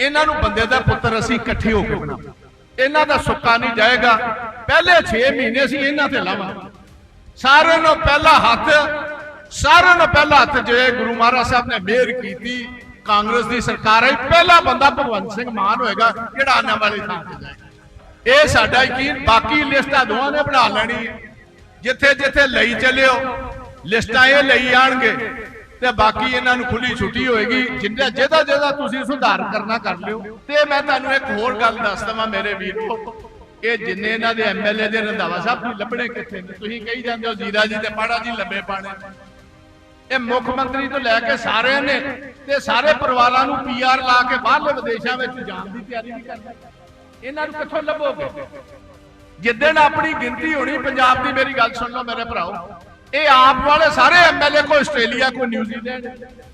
ਇਹਨਾਂ ਨੂੰ ਬੰਦੇ ਦਾ ਪੁੱਤਰ ਅਸੀਂ ਇਕੱਠੇ ਹੋ ਕੇ ਬਣਾਵਾਂਗੇ। ਇਹਨਾਂ ਦਾ ਸੁੱਕਾ ਨਹੀਂ ਜਾਏਗਾ। ਪਹਿਲੇ 6 ਮਹੀਨੇ ਅਸੀਂ ਇਹਨਾਂ ਤੇ ਲਾਵਾਂਗੇ। ਸਾਰਿਆਂ ਨੂੰ ਪਹਿਲਾ ਹੱਥ, ਸਾਰਿਆਂ ਨੂੰ ਪਹਿਲਾ ਹੱਥ ਜੇ ਗੁਰੂ ਮਹਾਰਾਜ ਸਾਹਿਬ ਨੇ ਮਿਹਰ ਕੀਤੀ। ਕਾਂਗਰਸ ਦੀ ਸਰਕਾਰ ਹੈ, ਪਹਿਲਾ ਬੰਦਾ ਭਗਵੰਤ ਸਿੰਘ ਮਾਨ ਹੋਏਗਾ, ਜਿਹੜਾ ਆਉਣ ਵਾਲੀ ਥਾਂ ਤੇ ਜਾਏਗਾ। ਇਹ ਸਾਡਾ ਯਕੀਨ, ਬਾਕੀ ਲਿਸਟਾਂ ਦੋਵਾਂ ਨੇ ਬਣਾ ਲੈਣੀ। ਹੈ ਜਿੱਥੇ ਜਿੱਥੇ ਲਈ ਚੱਲਿਓ, ਲਿਸਟਾਂ ਇਹ ਲਈ ਆਣਗੇ। ਤੇ ਬਾਕੀ ਇਹਨਾਂ ਨੂੰ ਖੁੱਲੀ ਛੁੱਟੀ ਹੋਏਗੀ। ਜਿੰਨਾ ਜਿਹਦਾ ਜਿਹਦਾ ਤੁਸੀਂ ਸੁਧਾਰ ਕਰਨਾ ਕਰ ਲਿਓ। ਤੇ ਮੈਂ ਤੁਹਾਨੂੰ ਇੱਕ ਹੋਰ ਗੱਲ ਦੱਸ ਦਵਾਂ ਮੇਰੇ ਵੀਰੋ ਇਹ ਜਿੰਨੇ ਇਹਨਾਂ ਦੇ ਐਮਐਲਏ ਦੇ ਰੰਧਾਵਾ ਸਾਹਿਬ ਨੂੰ ਲੱਭਣੇ ਕਿੱਥੇ ਨੇ? ਤੁਸੀਂ ਕਹੀ ਜਾਂਦੇ ਹੋ ਜੀਰਾ ਜੀ ਤੇ ਪਾੜਾ ਜੀ ਲੰਬੇ ਪਾਣੇ। ਇਹ ਮੁੱਖ ਮੰਤਰੀ ਤੋਂ ਲੈ ਕੇ ਸਾਰਿਆਂ ਨੇ ਤੇ ਸਾਰੇ ਪਰਿਵਾਰਾਂ ਨੂੰ ਪੀਆਰ ਲਾ ਕੇ ਬਾਹਰਲੇ ਵਿਦੇਸ਼ਾਂ ਵਿੱਚ ਜਾਣ ਦੀ ਤਿਆਰੀ ਨਹੀਂ ਕਰਦੇ। ਇਹਨਾਂ ਨੂੰ ਕਿੱਥੋਂ ਲੱਭੋਗੇ? ਜਿੱਦਣ ਆਪਣੀ ਗਿਣਤੀ ਹੋਣੀ, ਪੰਜਾਬ ਦੀ ਮੇਰੀ ਗੱਲ ਸੁਣ ਲਓ ਮੇਰੇ ਭਰਾਓ। ਇਹ ਆਪ ਵਾਲੇ ਸਾਰੇ ਐਮਐਲਏ ਕੋਈ ਆਸਟ੍ਰੇਲੀਆ, ਕੋਈ ਨਿਊਜ਼ੀਲੈਂਡ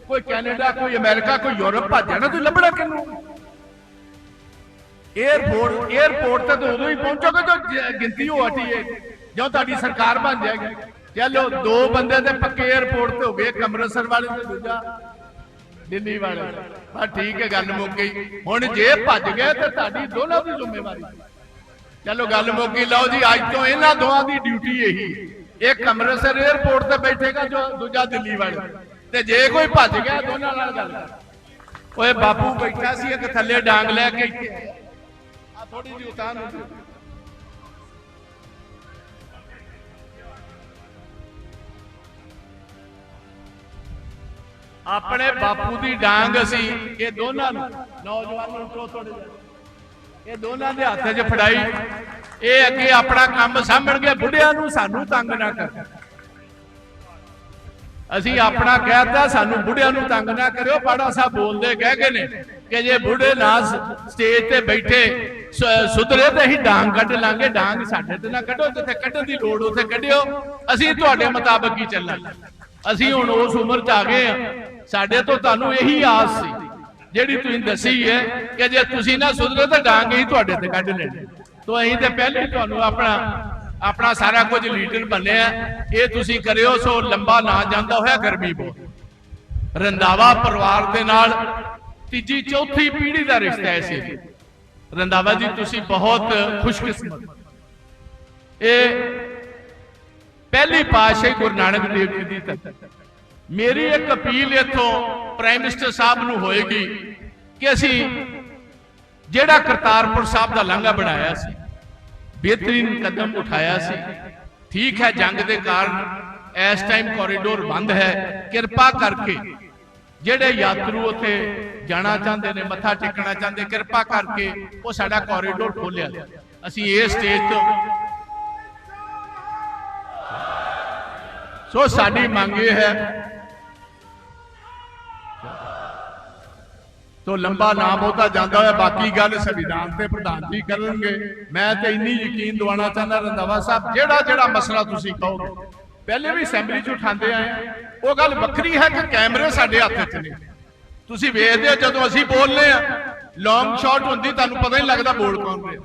ਕੋਈ ਕੈਨੇਡਾ, ਕੋਈ ਅਮਰੀਕਾ, ਕੋਈ ਯੂਰਪ ਭੱਜ ਜਾਣਾ ਤੁਸੀਂ ਲੱਭਣਾ ਕਿੰਨੂੰ 에어ਪੋਰਟ 에어ਪੋਰਟ ਤੇ ਤੂੰ ਉਦੋਂ ਹੀ ਪਹੁੰਚੋਗੇ ਜਦੋਂ ਗਿਣਤੀ ਹੋ ਹਟੀ ਹੈ ਜਦੋਂ ਤੁਹਾਡੀ ਸਰਕਾਰ ਬਣ ਜਾਏਗੀ। ਚਲੋ ਦੋ ਬੰਦੇ ਤੇ ਪੱਕੇ 에어ਪੋਰਟ ਤੇ ਹੋ ਗਏ ਕਮਰਸਰ ਵਾਲੇ ਤੇ ਦੂਜਾ ਦਿੱਲੀ ਵਾਲੇ। ਬਸ ਠੀਕ ਹੈ, ਗੱਲ ਮੁੱਕ ਗਈ। ਹੁਣ ਜੇ ਭੱਜ ਗਏ ਤੇ ਤੁਹਾਡੀ ਦੋਨਾਂ ਦੀ ਜ਼ਿੰਮੇਵਾਰੀ। ਚਲੋ, ਗੱਲ ਮੁੱਕ ਗਈ। ਲਓ ਜੀ, ਅੱਜ ਤੋਂ ਇਹਨਾਂ ਦੋਹਾਂ ਦੀ ਡਿਊਟੀ ਇਹੀ। ਹੈ ਇੱਕ ਅੰਮ੍ਰਿਤਸਰ 에어ਪੋਰਟ ਤੇ ਬੈਠੇਗਾ ਜੋ ਦੂਜਾ ਦਿੱਲੀ ਵਾਲੇ। ਤੇ ਜੇ ਕੋਈ ਭੱਜ ਗਿਆ, ਦੋਨਾਂ ਨਾਲ ਗੱਲ ਕਰ। ਓਏ ਬਾਪੂ ਬੈਠਾ ਸੀ, ਇੱਕ ਥੱਲੇ ਡਾਂਗ ਲੈ ਕੇ ਇੱਥੇ। ਆ ਥੋੜੀ ਜਿਹੀ ਉਤਾਨ ਹੋ ਆਪਣੇ ਬਾਪੂ ਦੀ ਡਾਂਗ ਸੀ ਇਹ ਦੋਨਾਂ ਨੂੰ, ਨੌਜਵਾਨ ਨੂੰ ਥੋੜੇ ਇਹ ਦੋਨਾਂ ਦੇ ਹੱਥ 'ਚ ਫੜਾਈ। ਇਹ ਅੱਗੇ ਆਪਣਾ ਕੰਮ ਸਾਂਭਣਗੇ ਬੁੱਢਿਆਂ ਨੂੰ ਸਾਨੂੰ ਤੰਗ ਨਾ ਕਰ। ਅਸੀਂ ਆਪਣਾ ਕਹਿਤਾ, ਸਾਨੂੰ ਬੁੱਢਿਆਂ ਨੂੰ ਤੰਗ ਨਾ ਕਰਿਓ। ਪਾੜਾ ਸਾਹਿਬ ਬੋਲਦੇ ਕਹਿ ਗਏ ਨੇ ਕਿ ਜੇ ਬੁੱਢੇ ਨਾ ਸਟੇਜ ਤੇ ਬੈਠੇ ਸੁਧਰੇ ਤੇ ਅਸੀਂ ਡਾਂਗ ਕੱਢ ਲਾਂਗੇ। ਡਾਂਗ ਸਾਡੇ ਤੇ ਨਾ ਕੱਢੋ, ਜਿੱਥੇ ਕੱਢਣ ਦੀ ਲੋੜ ਉੱਥੇ ਕੱਢਿਓ। ਅਸੀਂ ਤੁਹਾਡੇ ਮੁਤਾਬਕ ਹੀ ਚੱਲਾਂਗੇ। ਅਸੀਂ ਹੁਣ ਉਸ ਉਮਰ 'ਚ ਆ ਗਏ ਆ ਸਾਡੇ ਤੋਂ ਤੁਹਾਨੂੰ ਇਹੀ ਆਸ ਸੀ। ਜਿਹੜੀ ਤੁਸੀਂ ਦੱਸੀ ਹੈ ਕਿ ਜੇ ਤੁਸੀਂ ਨਾ ਸੁਧਰੇ ਤਾਂ ਡਾਂਗ ਹੀ ਤੁਹਾਡੇ ਤੇ ਕੱਢ ਲੈਣੇ। ਤੋਂ ਅਸੀਂ ਤੇ ਪਹਿਲੇ ਤੁਹਾਨੂੰ ਆਪਣਾ ਆਪਣਾ ਸਾਰਾ ਕੁਝ ਲੀਡਰ ਬਣਿਆ ਇਹ ਤੁਸੀਂ ਕਰਿਓ ਸੋ ਲੰਬਾ ਨਾ ਜਾਂਦਾ ਹੋਇਆ ਗਰਮੀ ਬਹੁਤ। ਰੰਦਾਵਾ ਪਰਿਵਾਰ ਦੇ ਨਾਲ ਤੀਜੀ ਚੌਥੀ ਪੀੜ੍ਹੀ ਦਾ ਰਿਸ਼ਤਾ ਹੈ ਸੀ। ਰੰਦਾਵਾ ਜੀ ਤੁਸੀਂ ਬਹੁਤ ਖੁਸ਼ਕਿਸਮਤ। ਇਹ ਪਹਿਲੀ ਪਾਤਸ਼ਾਹੀ ਗੁਰੂ ਨਾਨਕ ਦੇਵ ਜੀ ਦੀ ਧਰਤੀ। ਮੇਰੀ ਇੱਕ ਅਪੀਲ ਇੱਥੋਂ ਪ੍ਰਾਈਮ ਮਿਨਿਸਟਰ ਸਾਹਿਬ ਨੂੰ ਹੋਏਗੀ ਕਿ ਅਸੀਂ ਜਿਹੜਾ ਕਰਤਾਰਪੁਰ ਸਾਹਿਬ ਦਾ ਲਾਂਘਾ ਬਣਾਇਆ ਸੀ, ਬਿਹਤਰੀਨ ਕਦਮ ਉਠਾਇਆ ਸੀ, ਠੀਕ ਹੈ, ਜੰਗ ਦੇ ਕਾਰਨ ਇਸ ਟਾਈਮ ਕੋਰੀਡੋਰ ਬੰਦ ਹੈ, ਕਿਰਪਾ ਕਰਕੇ ਜਿਹੜੇ ਯਾਤਰੂ ਉੱਥੇ ਜਾਣਾ ਚਾਹੁੰਦੇ ਨੇ, ਮੱਥਾ ਟੇਕਣਾ ਚਾਹੁੰਦੇ, ਕਿਰਪਾ ਕਰਕੇ ਉਹ ਸਾਡਾ ਕੋਰੀਡੋਰ ਖੋਲਿਆ ਅਸੀਂ ਇਹ ਸਟੇਜ ਤੋਂ ਸੋ ਸਾਡੀ ਮੰਗ ਇਹ ਹੈ ਤੋ ਲੰਬਾ ਨਾ ਬਹੁਤਾ ਜਾਂਦਾ ਹੋਇਆ। ਬਾਕੀ ਗੱਲ ਸੰਵਿਧਾਨ ਤੇ ਪ੍ਰਧਾਨ ਜੀ ਕਰਨਗੇ। ਮੈਂ ਤੇ ਇੰਨੀ ਯਕੀਨ ਦਿਵਾਉਣਾ ਚਾਹੁੰਦਾ ਰੰਦਾਵਾ ਸਾਹਿਬ, ਜਿਹੜਾ ਜਿਹੜਾ ਮਸਲਾ ਤੁਸੀਂ ਕਹੋਗੇ। ਪਹਿਲੇ ਵੀ ਅਸੈਂਬਲੀ 'ਚ ਉਠਾਉਂਦੇ ਆਏ ਉਹ ਗੱਲ ਵੱਖਰੀ ਹੈ ਕਿ ਕੈਮਰੇ ਸਾਡੇ ਹੱਥ 'ਚ ਨੇ। ਤੁਸੀਂ ਵੇਖਦੇ ਹੋ, ਜਦੋਂ ਅਸੀਂ ਬੋਲਨੇ ਆ ਲੌਂਗ ਸ਼ਾਟ ਹੁੰਦੀ, ਤੁਹਾਨੂੰ ਪਤਾ ਨਹੀਂ ਲੱਗਦਾ ਬੋਲ ਕੌਣ ਰਿਹਾ।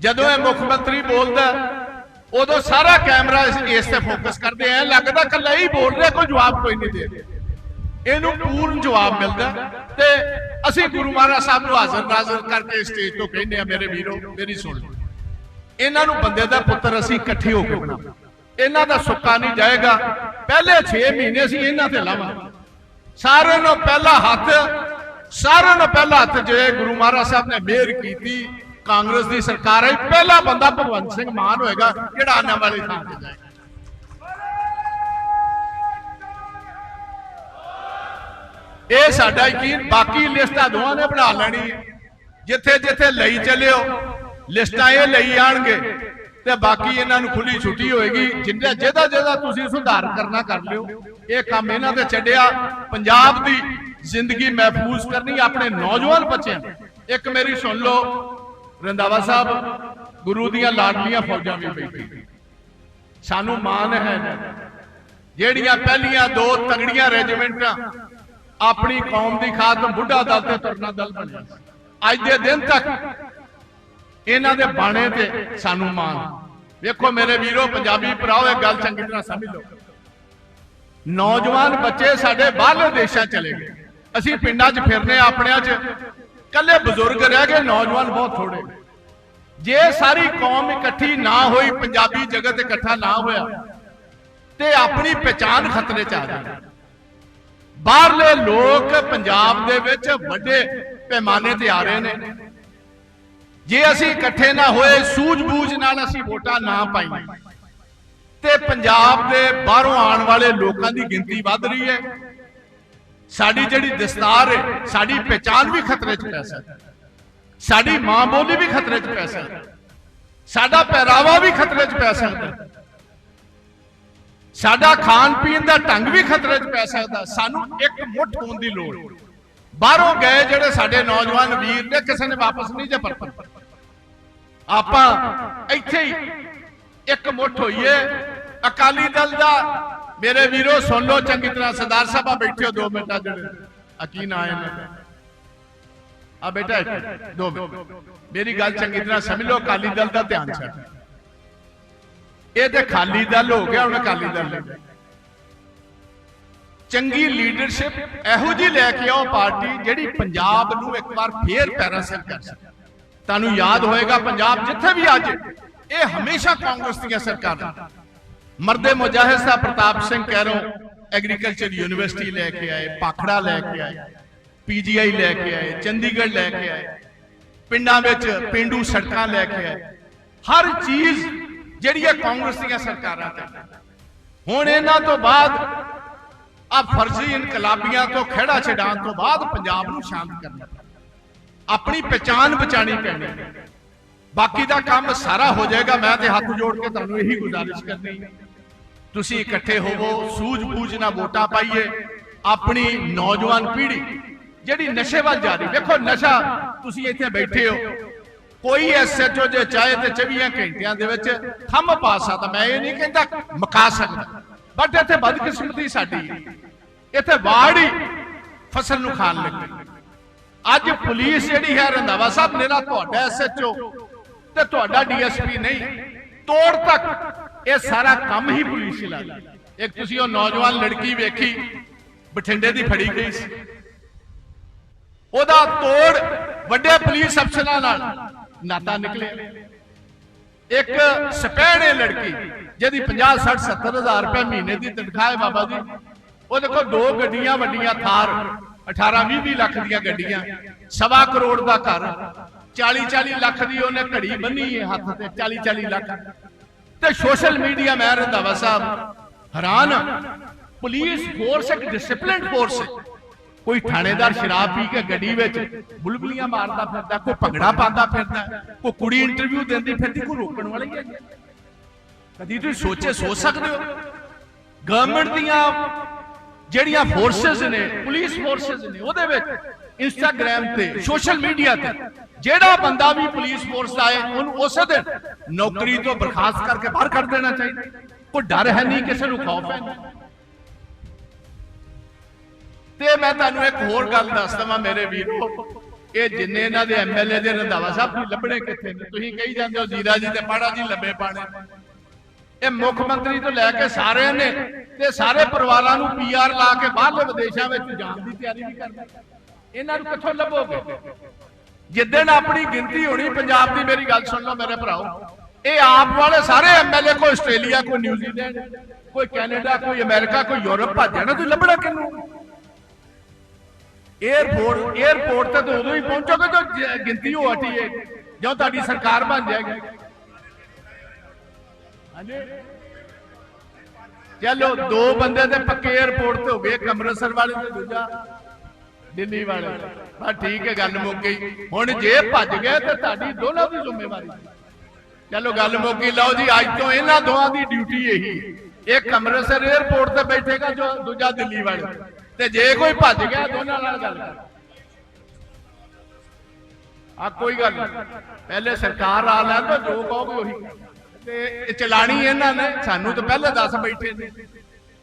ਜਦੋਂ ਇਹ ਮੁੱਖ ਮੰਤਰੀ ਬੋਲਦਾ, ਉਦੋਂ ਸਾਰਾ ਕੈਮਰਾ ਇਸ ਇਸ ਤੇ ਫੋਕਸ ਕਰਦੇ ਐ ਲੱਗਦਾ ਕੱਲਾ ਹੀ ਬੋਲ ਰਿਹਾ, ਕੋਈ ਜਵਾਬ ਕੋਈ ਨਹੀਂ ਦੇ ਰਿਹਾ। ਇਹਨੂੰ ਪੂਰਨ ਜਵਾਬ ਮਿਲਦਾ ਤੇ ਅਸੀਂ ਗੁਰੂ ਮਹਾਰਾਜ ਸਾਹਿਬ ਨੂੰ ਹਾਜ਼ਰ ਨਾਜ਼ਰ ਕਰਕੇ ਸਟੇਜ ਤੋਂ ਕਹਿੰਦੇ ਆ ਮੇਰੇ ਵੀਰੋ, ਮੇਰੀ ਸੁਣ ਲਓ। ਇਹਨਾਂ ਨੂੰ ਬੰਦੇ ਦਾ ਪੁੱਤਰ ਅਸੀਂ ਇਕੱਠੇ ਹੋ ਕੇ ਬਣਾਵਾਂਗੇ। ਇਹਨਾਂ ਦਾ ਸੁੱਕਾ ਨਹੀਂ ਜਾਏਗਾ। ਪਹਿਲੇ 6 ਮਹੀਨੇ ਅਸੀਂ ਇਹਨਾਂ ਤੇ ਲਾਵਾਂਗੇ। ਸਾਰਿਆਂ ਨੂੰ ਪਹਿਲਾ ਹੱਥ, ਸਾਰਿਆਂ ਨੂੰ ਪਹਿਲਾ ਹੱਥ ਜੇ ਗੁਰੂ ਮਹਾਰਾਜ ਸਾਹਿਬ ਨੇ ਮਿਹਰ ਕੀਤੀ। ਕਾਂਗਰਸ ਦੀ ਸਰਕਾਰ ਹੈ, ਪਹਿਲਾ ਬੰਦਾ ਭਗਵੰਤ ਸਿੰਘ ਮਾਨ ਹੋਏਗਾ, ਜਿਹੜਾ ਆਉਣ ਵਾਲੀ ਥਾਂ ਤੇ ਜਾਏਗਾ। ਇਹ ਸਾਡਾ ਯਕੀਨ, ਬਾਕੀ ਲਿਸਟਾਂ ਦੋਵਾਂ ਨੇ ਬਣਾ ਲੈਣੀ। ਹੈ ਜਿੱਥੇ ਜਿੱਥੇ ਲਈ ਚੱਲਿਓ, ਲਿਸਟਾਂ ਇਹ ਲਈ ਆਣਗੇ ਤੇ ਬਾਕੀ ਇਹਨਾਂ ਨੂੰ ਖੁੱਲੀ ਛੁੱਟੀ ਹੋਏਗੀ। ਜਿੰਨਾ ਜਿਹਦਾ ਜਿਹਦਾ ਤੁਸੀਂ ਸੁਧਾਰ ਕਰਨਾ ਕਰ ਲਿਓ। ਇਹ ਕੰਮ ਇਹਨਾਂ ਤੇ ਛੱਡਿਆ। ਪੰਜਾਬ ਦੀ ਜ਼ਿੰਦਗੀ ਮਹਿਫੂਜ਼ ਕਰਨੀ ਆਪਣੇ ਨੌਜਵਾਨ ਬੱਚਿਆਂ ਇੱਕ ਮੇਰੀ ਸੁਣ ਲਓ ਰੰਦਾਵਾ ਸਾਹਿਬ, ਗੁਰੂ ਦੀਆਂ ਲਾਡਲੀਆਂ ਫੌਜਾਂ ਵੀ ਬੈਠੀ। ਸਾਨੂੰ ਮਾਣ ਹੈ। ਜਿਹੜੀਆਂ ਪਹਿਲੀਆਂ ਦੋ ਤਗੜੀਆਂ ਰੈਜੀਮੈਂਟਾਂ ਆਪਣੀ ਕੌਮ ਦੀ ਖਾਤਰ ਬੁੱਢਾ ਦਲ ਤੇ ਤੁਰਨਾ ਦਲ ਬਣਿਆ। ਅੱਜ ਦੇ ਦਿਨ ਤੱਕ ਇਹਨਾਂ ਦੇ ਬਾਣੇ ਤੇ ਸਾਨੂੰ ਮਾਣ। ਵੇਖੋ ਮੇਰੇ ਵੀਰੋ, ਪੰਜਾਬੀ ਭਰਾਓ, ਇਹ ਗੱਲ ਚੰਗੀ ਤਰ੍ਹਾਂ ਸਮਝ ਲਓ। ਨੌਜਵਾਨ ਬੱਚੇ ਸਾਡੇ ਬਾਹਰਲੇ ਦੇਸ਼ਾਂ ਚਲੇ ਗਏ। ਅਸੀਂ ਪਿੰਡਾਂ 'ਚ ਫਿਰਨੇ ਆਪਣਿਆਂ 'ਚ। ਕੱਲੇ ਬਜ਼ੁਰਗ ਰਹਿ ਗਏ, ਨੌਜਵਾਨ ਬਹੁਤ ਥੋੜੇ। ਜੇ ਸਾਰੀ ਕੌਮ ਇਕੱਠੀ ਨਾ ਹੋਈ, ਪੰਜਾਬੀ ਜਗਤ ਇਕੱਠਾ ਨਾ ਹੋਇਆ, ਤੇ ਆਪਣੀ ਪਛਾਣ ਖਤਰੇ 'ਚ ਆ ਜਾਏ ਬਾਹਰਲੇ ਲੋਕ ਪੰਜਾਬ ਦੇ ਵਿੱਚ ਵੱਡੇ ਪੈਮਾਨੇ ਤੇ ਆ ਰਹੇ ਨੇ। ਜੇ ਅਸੀਂ ਇਕੱਠੇ ਨਾ ਹੋਏ, ਸੂਝ-ਬੂਝ ਨਾਲ ਅਸੀਂ ਵੋਟਾਂ ਨਾ ਪਾਈਏ ਤੇ ਪੰਜਾਬ ਦੇ ਬਾਹਰੋਂ ਆਉਣ ਵਾਲੇ ਲੋਕਾਂ ਦੀ ਗਿਣਤੀ ਵੱਧ ਰਹੀ ਹੈ। ਸਾਡੀ ਜਿਹੜੀ ਦਸਤਾਰ ਹੈ, ਸਾਡੀ ਪਛਾਣ ਵੀ ਖਤਰੇ 'ਚ ਪੈ ਸਕਦੀ ਸਾਡੀ ਮਾਂ ਬੋਲੀ ਵੀ ਖਤਰੇ 'ਚ ਪੈ ਸਕਦੀ ਸਾਡਾ ਪਹਿਰਾਵਾ ਵੀ ਖਤਰੇ 'ਚ ਪੈ ਸਕਦਾ ਸਾਡਾ ਖਾਣ ਪੀਣ ਦਾ ਢੰਗ ਵੀ ਖਤਰੇ 'ਚ ਪੈ ਸਕਦਾ। ਸਾਨੂੰ ਇੱਕ ਮੁੱਠ ਹੋਣ ਦੀ ਲੋੜ। ਬਾਹਰੋਂ ਗਏ ਜਿਹੜੇ ਸਾਡੇ ਨੌਜਵਾਨ ਵੀਰ ਨੇ ਕਿਸੇ ਨੇ ਵਾਪਸ ਨਹੀਂ ਜੇ ਪਰਤਣਾ। ਆਪਾਂ ਇੱਥੇ ਹੀ ਇੱਕ ਮੁੱਠ ਹੋਈਏ। ਅਕਾਲੀ ਦਲ ਦਾ ਮੇਰੇ ਵੀਰੋ ਸੁਣ ਲਓ ਚੰਗੀ ਤਰ੍ਹਾਂ। ਸਰਦਾਰ ਸਾਹਿਬ ਬੈਠਿਓ ਬੈਠੇ 2 ਮਿੰਟਾਂ ਜਿਹੜੇ। ਆ ਕੀ ਨਾਂ ਹੈ ਆ ਬੇਟਾ ਇੱਥੇ, ਦੋ ਮਿੰਟ। ਮੇਰੀ ਗੱਲ ਚੰਗੀ ਤਰ੍ਹਾਂ ਸਮਝ ਲਓ ਅਕਾਲੀ ਦਲ ਦਾ ਧਿਆਨ ਛੱਡ। ਇਹ ਤੇ ਖਾਲੀ ਦਲ ਹੋ ਗਿਆ, ਹੁਣ ਅਕਾਲੀ ਦਲ ਲੈ ਗਿਆ। ਚੰਗੀ ਲੀਡਰਸ਼ਿਪ ਇਹੋ ਜੀ ਲੈ ਕੇ ਆਓ ਪਾਰਟੀ ਜਿਹੜੀ ਪੰਜਾਬ ਨੂੰ ਇੱਕ ਵਾਰ ਫੇਰ ਪੈਰਾਸਲ ਕਰ ਸਕੇ। ਤੁਹਾਨੂੰ ਯਾਦ ਹੋਏਗਾ ਪੰਜਾਬ ਜਿੱਥੇ ਵੀ ਅੱਜ, ਇਹ ਹਮੇਸ਼ਾ ਕਾਂਗਰਸ ਦੀਆਂ ਸਰਕਾਰਾਂ। ਮਰਦੇ ਮੁਜਾਹਿਦ ਸਾਹਿਬ ਪ੍ਰਤਾਪ ਸਿੰਘ ਕਹਿਰੋਂ ਐਗਰੀਕਲਚਰ ਯੂਨੀਵਰਸਿਟੀ ਲੈ ਕੇ ਆਏ, ਪਾਖੜਾ ਲੈ ਕੇ ਆਏ, ਪੀਜੀਆਈ ਲੈ ਕੇ ਆਏ, ਚੰਡੀਗੜ੍ਹ ਲੈ ਕੇ ਆਏ, ਪਿੰਡਾਂ ਵਿੱਚ ਪਿੰਡੂ ਸੜਕਾਂ ਲੈ ਕੇ ਆਏ। ਹਰ ਚੀਜ਼ ਜਿਹੜੀਆਂ ਕਾਂਗਰਸ ਦੀਆਂ ਸਰਕਾਰਾਂ ਤੇ। ਹੁਣ ਇਹਨਾਂ ਤੋਂ ਬਾਅਦ ਆ ਫਰਜ਼ੀ ਇਨਕਲਾਬੀਆਂ ਤੋਂ, ਖਿਹੜਾ ਛਡਾਉਣ ਤੋਂ ਬਾਅਦ ਪੰਜਾਬ ਨੂੰ ਸ਼ਾਂਤ ਕਰਨਾ ਆਪਣੀ ਪਛਾਣ ਬਚਾਣੀ ਪੈਣੀ। ਬਾਕੀ ਦਾ ਕੰਮ ਸਾਰਾ ਹੋ ਜਾਏਗਾ। ਮੈਂ ਤੇ ਹੱਥ ਜੋੜ ਕੇ ਤੁਹਾਨੂੰ ਇਹੀ ਗੁਜ਼ਾਰਿਸ਼ ਕਰਨੀ ਤੁਸੀਂ ਇਕੱਠੇ ਹੋਵੋ, ਸੂਝ-ਬੂਝ ਨਾਲ ਵੋਟਾਂ ਪਾਈਏ। ਆਪਣੀ ਨੌਜਵਾਨ ਪੀੜ੍ਹੀ, ਜਿਹੜੀ ਨਸ਼ੇ ਵੱਲ ਜਾ ਰਹੀ। ਵੇਖੋ, ਨਸ਼ਾ ਤੁਸੀਂ ਇੱਥੇ ਬੈਠੇ ਹੋ। ਕੋਈ ਐਸਐਚਓ ਜੇ ਚਾਹੇ ਤੇ 24 ਘੰਟਿਆਂ ਦੇ ਵਿੱਚ ਥੰਮ ਪਾ ਸਕਦਾ। ਮੈਂ ਇਹ ਨਹੀਂ ਕਹਿੰਦਾ ਮਕਾ ਸਕਦਾ। ਬਟ ਇੱਥੇ ਬਦਕਿਸਮਤੀ ਸਾਡੀ। ਇੱਥੇ ਬਾੜ ਹੀ ਫਸਲ ਨੂੰ ਖਾਣ ਲੱਗੀ। ਅੱਜ ਪੁਲਿਸ ਜਿਹੜੀ ਹੈ, ਰੰਧਾਵਾ ਸਾਹਿਬ ਮੇਰਾ ਤੁਹਾਡਾ ਐਸਐਚਓ ਤੇ ਤੁਹਾਡਾ ਡੀਐਸਪੀ ਨਹੀਂ, ਤੋੜ ਤੱਕ ਇਹ ਸਾਰਾ ਕੰਮ ਹੀ ਪੁਲਿਸ ਹੀ ਲਾਦੀ ਇੱਕ ਤੁਸੀਂ ਉਹ ਨੌਜਵਾਨ ਲੜਕੀ ਵੇਖੀ, ਬਠਿੰਡੇ ਦੀ ਫੜੀ ਗਈ ਸੀ। ਉਹਦਾ ਤੋੜ ਵੱਡੇ ਪੁਲਿਸ ਅਫਸਰਾਂ ਨਾਲ ਨਾਤਾ ਨਿਕਲਿਆ ਇੱਕ ਸਪੈਣੇ ਲੜਕੀ, ਜਿਹਦੀ 50 60 70 ਹਜ਼ਾਰ ਰੁਪਏ ਮਹੀਨੇ ਦੀ ਤਨਖਾਹ ਹੈ ਬਾਬਾ ਜੀ। ਉਹਦੇ ਕੋਲ ਦੋ ਗੱਡੀਆਂ ਵੱਡੀਆਂ ਥਾਰ 18 20 20 ਲੱਖ ਦੀਆਂ ਗੱਡੀਆਂ, ਸਵਾ ਕਰੋੜ ਦਾ ਘਰ 40 40 ਲੱਖ ਦੀ ਉਹਨੇ ਘੜੀ ਬੰਨੀ ਹੈ ਹੱਥ ਤੇ 40 40 ਲੱਖ। ਤੇ ਸੋਸ਼ਲ ਮੀਡੀਆ, ਮੈਂ ਰੰਧਾਵਾ ਸਾਹਿਬ ਹੈਰਾਨ ਪੁਲਿਸ ਫੋਰਸ ਇੱਕ ਡਿਸਪਲਿਨਡ ਫੋਰਸ ਹੈ। ਕੋਈ ਥਾਣੇਦਾਰ ਸ਼ਰਾਬ ਪੀ ਕੇ ਗੱਡੀ ਵਿੱਚ ਬੁਲਬੁਲੀਆਂ ਮਾਰਦਾ ਫਿਰਦਾ, ਕੋਈ ਭੰਗੜਾ ਪਾਉਂਦਾ ਫਿਰਦਾ, ਕੋਈ ਕੁੜੀ ਇੰਟਰਵਿਊ ਦਿੰਦੀ ਫਿਰਦੀ, ਕੋਈ ਰੋਕਣ ਵਾਲਾ ਹੀ ਹੈ ਕਦੀ ਤੁਸੀਂ ਸੋਚੇ, ਸੋਚ ਸਕਦੇ ਹੋ? ਗਵਰਨਮੈਂਟ ਦੀਆਂ ਜਿਹੜੀਆਂ ਫੋਰਸਸ ਨੇ ਪੁਲਿਸ ਫੋਰਸਸ ਨੇ, ਉਹਦੇ ਵਿੱਚ ਇੰਸਟਾਗ੍ਰam ਤੇ ਸੋਸ਼ਲ ਮੀਡੀਆ ਤੇ, ਜਿਹੜਾ ਬੰਦਾ ਵੀ ਪੁਲਿਸ ਫੋਰਸ ਦਾ ਹੈ ਉਹਨੂੰ ਉਸੇ ਦਿਨ ਨੌਕਰੀ ਤੋਂ ਬਰਖਾਸਤ ਕਰਕੇ ਬਾਹਰ ਕੱਢ ਦੇਣਾ ਚਾਹੀਦਾ। ਕੋਈ ਡਰ ਹੈ ਨਹੀਂ ਕਿਸੇ ਨੂੰ, ਖੌਫ ਹੈ ਨਹੀਂ। ਤੇ ਮੈਂ ਤੁਹਾਨੂੰ ਇੱਕ ਹੋਰ ਗੱਲ ਦੱਸ ਦਵਾਂ ਮੇਰੇ ਵੀਰੋ ਇਹ ਜਿੰਨੇ ਇਹਨਾਂ ਦੇ ਐਮਐਲਏ ਦੇ ਰੰਧਾਵਾ ਸਾਹਿਬ ਨੂੰ ਲੱਭਣੇ ਕਿੱਥੇ ਨੇ? ਤੁਸੀਂ ਕਹੀ ਜਾਂਦੇ ਹੋ ਜੀਰਾ ਜੀ ਤੇ ਪਾੜਾ ਜੀ ਲੱਭੇ ਪਾਣੇ। ਇਹ ਮੁੱਖ ਮੰਤਰੀ ਤੋਂ ਲੈ ਕੇ ਸਾਰਿਆਂ ਨੇ ਤੇ ਸਾਰੇ ਪਰਿਵਾਰਾਂ ਨੂੰ ਪੀਆਰ ਲਾ ਕੇ ਬਾਹਰਲੇ ਵਿਦੇਸ਼ਾਂ ਵਿੱਚ ਜਾਣ ਦੀ ਤਿਆਰੀ ਵੀ ਕਰਦੇ। ਇਹਨਾਂ ਨੂੰ ਕਿੱਥੋਂ ਲੱਭੋਗੇ? ਜਿੱਦਣ ਆਪਣੀ ਗਿਣਤੀ ਹੋਣੀ, ਪੰਜਾਬ ਦੀ ਮੇਰੀ ਗੱਲ ਸੁਣ ਲਓ ਮੇਰੇ ਭਰਾਓ। ਇਹ ਆਪ ਵਾਲੇ ਸਾਰੇ ਐਮਐਲਏ ਕੋਈ ਆਸਟ੍ਰੇਲੀਆ, ਕੋਈ ਨਿਊਜ਼ੀਲੈਂਡ, ਕੋਈ ਕੈਨੇਡਾ, ਕੋਈ ਅਮਰੀਕਾ, ਕੋਈ ਯੂਰਪ ਭੱਜ ਜਾਣਾ, ਤੁਸੀਂ ਲੱਭਣਾ ਕਿੰਨੂੰ 에어ਪੋਰਟ 에어ਪੋਰਟ ਤੇ ਤਾਂ ਉਦੋਂ ਹੀ ਪਹੁੰਚੋਗੇ ਜਦੋਂ ਗਿਣਤੀ ਹੋ ਹਟੀ ਹੈ ਜਦੋਂ ਤੁਹਾਡੀ ਸਰਕਾਰ ਬਣ ਜਾਏਗੀ? ਹਾਂਜੀ। ਚਲੋ ਦੋ ਬੰਦੇ ਤੇ ਪੱਕੇ 에어ਪੋਰਟ ਤੇ ਹੋ ਗਏ ਕਮਰਸਰ ਵਾਲੇ ਤੇ ਦੂਜਾ ਦਿੱਲੀ ਵਾਲੇ। ਬਸ ਠੀਕ ਹੈ ਗੱਲ ਮੁੱਕ ਗਈ। ਹੁਣ ਜੇ ਭੱਜ ਗਏ ਤੇ ਤੁਹਾਡੀ ਦੋਨਾਂ ਦੀ ਜ਼ਿੰਮੇਵਾਰੀ। ਚਲੋ ਗੱਲ ਮੁੱਕ ਗਈ। ਲਓ ਜੀ ਅੱਜ ਤੋਂ ਇਹਨਾਂ ਦੋਹਾਂ ਦੀ ਡਿਊਟੀ ਇਹੀ। ਇਹ ਕਮਰਸਰ ਏਅਰਪੋਰਟ ਤੇ ਬੈਠੇਗਾ ਜੋ ਦੂਜਾ ਦਿੱਲੀ ਵਾਲੇ। ਤੇ ਜੇ ਕੋਈ ਭੱਜ ਗਿਆ, ਦੋਨਾਂ ਨਾਲ ਗੱਲ ਕਰ। ਆ ਕੋਈ ਗੱਲ ਪਹਿਲੇ ਸਰਕਾਰ ਆ ਲੈਣ ਤਾਂ ਜੋ ਕਹੋਗੇ ਉਹੀ। ਤੇ ਚਲਾਣੀ ਇਹਨਾਂ ਨੇ। ਸਾਨੂੰ ਤਾਂ ਪਹਿਲੇ ਦੱਸ ਬੈਠੇ ਨੇ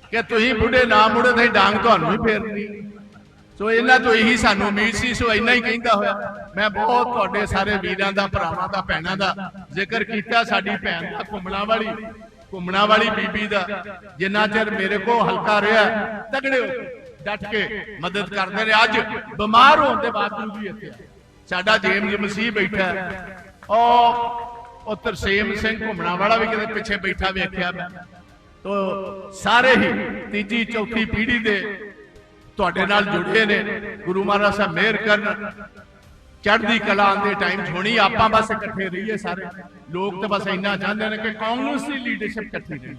ਕਿ ਤੁਸੀਂ ਬੁੱਢੇ ਨਾ ਮੁੜੇ ਤੇ ਡਾਂਗ ਤੁਹਾਨੂੰ ਹੀ ਫੇਰਨੀ। ਸੋ ਇਹਨਾਂ ਤੋਂ ਇਹੀ ਸਾਨੂੰ ਉਮੀਦ ਸੀ, ਸੋ ਇੰਨਾ ਹੀ ਕਹਿੰਦਾ ਹੋਇਆ। ਮੈਂ ਬਹੁਤ ਤੁਹਾਡੇ ਸਾਰੇ ਵੀਰਾਂ ਦਾ, ਭਰਾਵਾਂ ਦਾ, ਭੈਣਾਂ ਦਾ ਜ਼ਿਕਰ ਕੀਤਾ। ਸਾਡੀ ਭੈਣ ਦਾ ਘੁੰਮਣਾ ਵਾਲੀ ਘੁੰਮਣਾ ਵਾਲੀ ਬੀਬੀ ਦਾ। ਜਿੰਨਾ ਚਿਰ ਮੇਰੇ ਕੋਲ ਹਲਕਾ ਰਿਹਾ, ਤਗੜੇ ਹੋ ਡਟ ਕੇ ਮਦਦ ਕਰਦੇ ਨੇ ਅੱਜ ਬਿਮਾਰ ਹੋਣ ਦੇ ਬਾਵਜੂਦ ਵੀ ਇੱਥੇ। ਸਾਡਾ ਜੇਮਸ ਮਸੀਹ ਬੈਠਾ ਹੈ। ਉਹ ਉਹ ਤਰਸੇਮ ਸਿੰਘ ਘੁੰਮਣਾ ਵਾਲਾ ਵੀ ਕਿਤੇ ਪਿੱਛੇ ਬੈਠਾ ਵੇਖਿਆ ਮੈਂ। ਤੋ ਸਾਰੇ ਹੀ ਤੀਜੀ ਚੌਥੀ ਪੀੜ੍ਹੀ ਦੇ ਤੁਹਾਡੇ ਨਾਲ ਜੁੜੇ ਨੇ। ਗੁਰੂ ਮਹਾਰਾਜ ਸਾਹਿਬ ਮਿਹਰ ਕਰਨ। ਚੜ੍ਹਦੀ ਕਲਾ ਆਉਂਦੇ ਟਾਈਮ 'ਚ ਹੋਣੀ ਆਪਾਂ ਬਸ ਇਕੱਠੇ ਰਹੀਏ ਸਾਰੇ। ਲੋਕ ਤਾਂ ਬਸ ਇੰਨਾ ਚਾਹੁੰਦੇ ਨੇ ਕਿ ਕਾਂਗਰਸ ਦੀ ਲੀਡਰਸ਼ਿਪ ਇਕੱਠੀ ਰਹੇ